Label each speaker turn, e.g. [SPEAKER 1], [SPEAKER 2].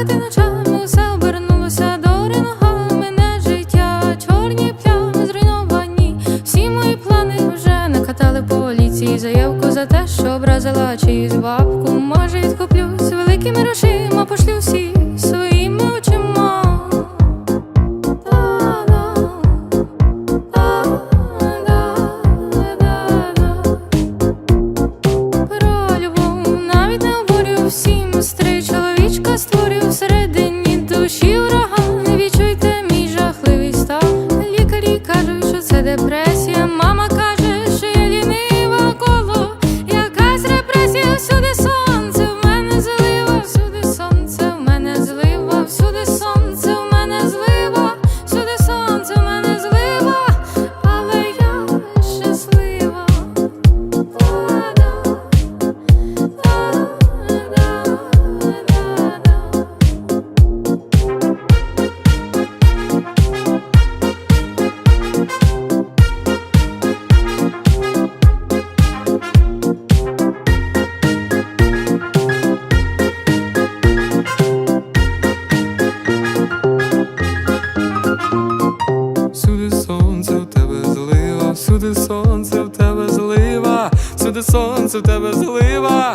[SPEAKER 1] плакати ночами, все обернулося до ринога мене життя, чорні плями зруйновані. Всі мої плани вже накатали поліції. Заявку за те, що образила чиюсь бабку. Може, відкуплюсь великими грошима пошлю всіх. Депресія. Мама каже, що я лінива коло. Якась репресія, всюди сонце, в мене злива, всюди сонце, в мене злива, всюди сонце, всюди сонце в
[SPEAKER 2] тебе злива, всюди сонце в тебе злива,